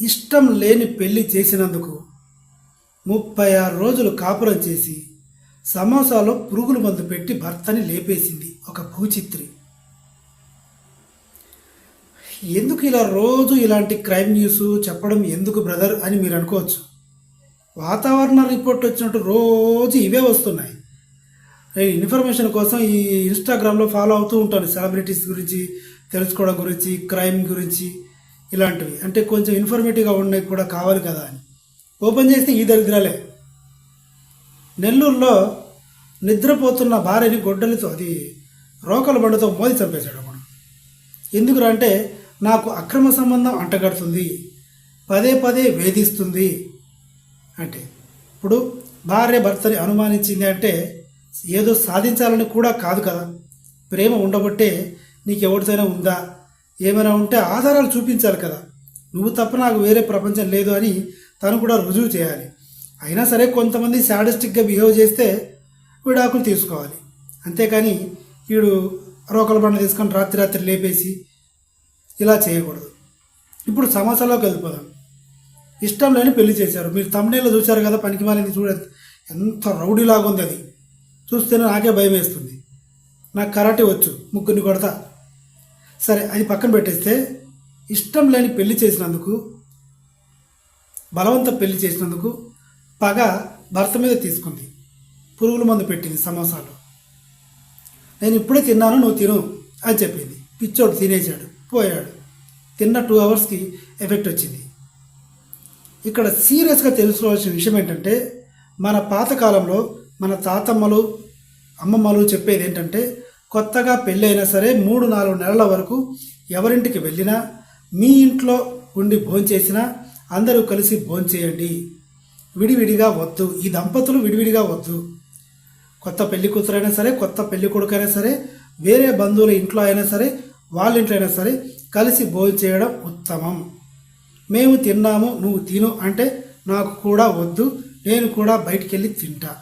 ఇష్టం లేని పెళ్ళి చేసినందుకు ముప్పై ఆరు రోజులు కాపురం చేసి సమోసాలో పురుగుల మందు పెట్టి భర్తని లేపేసింది ఒక భూచిత్రి. ఎందుకు ఇలా రోజు ఇలాంటి క్రైమ్ న్యూస్ చెప్పడం ఎందుకు బ్రదర్ అని మీరు అనుకోవచ్చు. వాతావరణ రిపోర్ట్ వచ్చినట్టు రోజు ఇవే వస్తున్నాయి. నేను ఇన్ఫర్మేషన్ కోసం ఈ ఇన్స్టాగ్రామ్లో ఫాలో అవుతూ ఉంటాను సెలబ్రిటీస్ గురించి తెలుసుకోవడం గురించి క్రైమ్ గురించి. ఇలాంటివి. అంటే కొంచెం ఇన్ఫర్మేటివ్గా ఉన్నాయి కూడా కావాలి కదా అని. ఓపెన్ చేస్తే ఈ దరిద్రాలే. నెల్లూరులో నిద్రపోతున్న భార్యని గొడ్డలితో అది రోకల బండతో మోది చంపేశాడు అప్పుడు. ఎందుకురా అంటే నాకు అక్రమ సంబంధం అంటగడుతుంది. పదే పదే వేధిస్తుంది అంటే. ఇప్పుడు భార్య భర్తని అనుమానించింది అంటే ఏదో సాధించాలని కూడా కాదు కదా. ప్రేమ ఉండబట్టే నీకు ఎవరితోనే ఉందా? ఏమైనా ఉంటే ఆధారాలు చూపించాలి కదా. నువ్వు తప్ప నాకు వేరే ప్రపంచం లేదు అని తను కూడా రుజువు చేయాలి. అయినా సరే కొంతమంది శాడిస్టిక్గా బిహేవ్ చేస్తే విడాకులు తీసుకోవాలి. అంతేకాని వీడు రోకల బండ తీసుకొని రాత్రి రాత్రి లేపేసి ఇలా చేయకూడదు. ఇప్పుడు సమస్యలోకి వెళ్ళిపోదాం. ఇష్టం లేని పెళ్ళి చేశారు. మీరు తమిళలో చూశారు కదా పనికి మాలింది చూడ ఎంత రౌడీలాగా ఉంది అది. చూస్తేనే నాకే భయం వేస్తుంది నాకు కరాటే వచ్చు. ముగ్గురిని కొడతా. సరే అది పక్కన పెట్టేస్తే ఇష్టం లేని పెళ్ళి చేసినందుకు బలవంత పెళ్ళి చేసినందుకు పగ భర్త మీద తీసుకుంది. పురుగుల మందు పెట్టింది సమోసాలు. నేను ఇప్పుడే తిన్నాను నువ్వు తిను అని చెప్పింది. పిచ్చోడు తినేసాడు పోయాడు. తిన్న టూ అవర్స్కి ఎఫెక్ట్ వచ్చింది. ఇక్కడ సీరియస్గా తెలుసుకోవాల్సిన విషయం ఏంటంటే మన పాతకాలంలో మన తాతమ్మలు అమ్మమ్మలు చెప్పేది ఏంటంటే కొత్తగా పెళ్ళైనా సరే మూడు నాలుగు నెలల వరకు ఎవరింటికి వెళ్ళినా మీ ఇంట్లో ఉండి భోంచేసినా అందరూ కలిసి భోంచేయండి విడివిడిగా వద్దు. ఈ దంపతులు విడివిడిగా వద్దు. కొత్త పెళ్ళి కూతురైనా సరే కొత్త పెళ్ళి కొడుకైనా సరే వేరే బంధువుల ఇంట్లో అయినా సరే వాళ్ళ ఇంట్లో అయినా సరే కలిసి భోంచేయడం ఉత్తమం. మేము తిన్నాము నువ్వు తిను అంటే నాకు కూడా వద్దు నేను కూడా బయటికి వెళ్ళి తింటా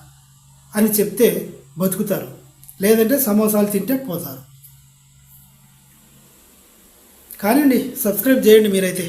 అని చెప్తే బతుకుతారు. లేదంటే సమోసాలు తింటే పోతారు. కానివ్వండి సబ్స్క్రైబ్ చేయండి మీరైతే.